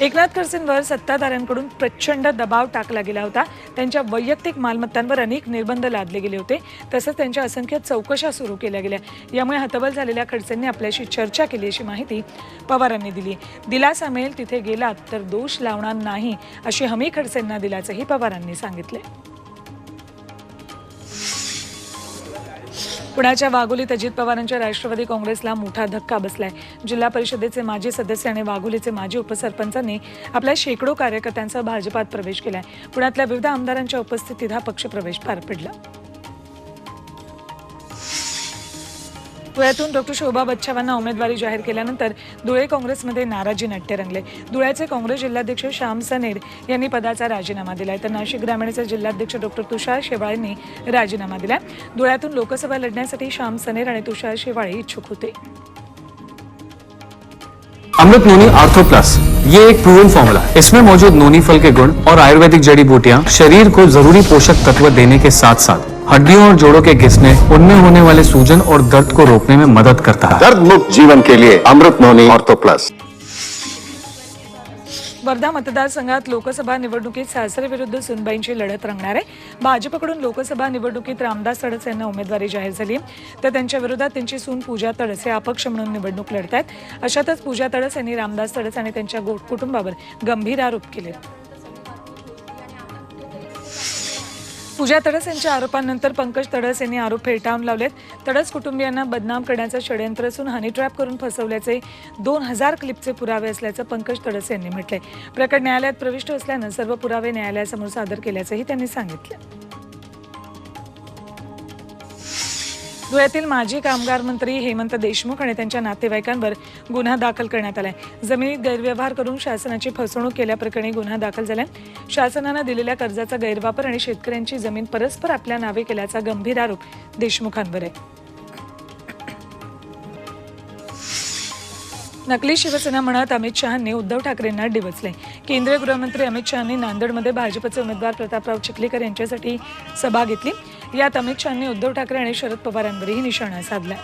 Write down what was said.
एकनाथ खडसेंवर सत्ताधाऱ्यांकडून प्रचंड दबाव टाकला गेला होता. त्यांच्या वैयक्तिक मालमत्तांवर अनेक निर्बंध लादले गेले होते. तसंच त्यांच्या असंख्य चौकशा सुरू केल्या गेल्या. यामुळे हतबल झालेल्या खडसेंनी आपल्याशी चर्चा केली अशी माहिती पवारांनी दिली. दिलासा मिळेल तिथे गेलात तर दोष लावणार नाही अशी हमी खडसेंना दिल्याचंही पवारांनी सांगितलंय. पुण्याच्या वाघोलीत अजित पवारांच्या राष्ट्रवादी काँग्रेसला मोठा धक्का बसलाय. जिल्हा परिषदेचे माजी सदस्य आणि वाघोलीचे माजी उपसरपंचांनी आपल्या शेकडो कार्यकर्त्यांचा भाजपात प्रवेश केलाय. पुण्यातल्या विविध आमदारांच्या उपस्थितीत हा पक्षप्रवेश पार पडला. धुळ्यातून डॉक्टर शोभा बच्छावांना उमेदवारी जाहीर केल्यानंतर धुळे काँग्रेसमध्ये नाराजी नाट्य रंगले. धुळ्याचे काँग्रेस जिल्हाध्यक्ष श्याम सनेर यांनी पदाचा राजीनामा दिलाय. तर नाशिक ग्रामीणचे जिल्हाध्यक्ष डॉक्टर तुषार शेवाळेंनी राजीनामा दिलाय. धुळ्यातून लोकसभा लढण्यासाठी श्याम सनेर आणि तुषार शेवाळे इच्छुक होते. Amrut noni ortho plus. ये एक प्रूवन फॉर्मूला है। इसमें मौजूद नोनी फल के गुण और आयुर्वेदिक जड़ी बूटियां शरीर को जरूरी पोषक तत्व देने के साथ साथ हड्डियों और जोड़ों के घिसने उनमें होने वाले सूजन और दर्द को रोकने में मदद करता है। दर्द मुक्त जीवन के लिए Amrut noni ortho plus. Wardha मतदारसंघात लोकसभा निवडणुकीत सासरे विरुद्ध सुनबाईंची लढत रंगणार आहे. भाजपकडून लोकसभा निवडणुकीत रामदास तडस यांना उमेदवारी जाहीर झाली. तर त्यांच्या विरोधात त्यांची सून पूजा तडस हे अपक्ष म्हणून निवडणूक लढत आहेत अशातच पूजा तडस यांनी रामदास तडस आणि त्यांच्या कुटुंबावर गंभीर आरोप केले. पूजा तडस यांच्या आरोपांनंतर पंकज तडस यांनी आरोप फेटाळून लावलेत. तडस कुटुंबियांना बदनाम करण्याचं षडयंत्र असून हनी ट्रॅप करून फसवल्याचे दोन हजार क्लिपचे पुरावे असल्याचं पंकज तडस यांनी म्हटलंय. प्रकरण न्यायालयात प्रविष्ट असल्यानं सर्व पुरावे न्यायालयासमोर सादर केल्याचंही त्यांनी सांगितलं. धुळ्यातील माजी कामगार मंत्री हेमंत देशमुख आणि त्यांच्या नातेवाईकांवर गुन्हा दाखल करण्यात आलाय. जमिनीत गैरव्यवहार करून शासनाची फसवणूक केल्याप्रकरणी गुन्हा दाखल झालाय. शासनानं दिलेल्या कर्जाचा गैरवापर आणि शेतकऱ्यांची जमीन परस्पर आपल्या नावे केल्याचा गंभीर आरोप देशमुखांवर आहे. नकली शिवसेना म्हणत अमित शहांनी उद्धव ठाकरेंना डिवचले केंद्रीय गृहमंत्री अमित शहांनी नांदेडमध्ये भाजपचे उमेदवार प्रतापराव चिखलीकर यांच्यासाठी सभा घेतली. यात अमित शहांनी उद्धव ठाकरे आणि शरद पवारांवरही निशाणा साधला.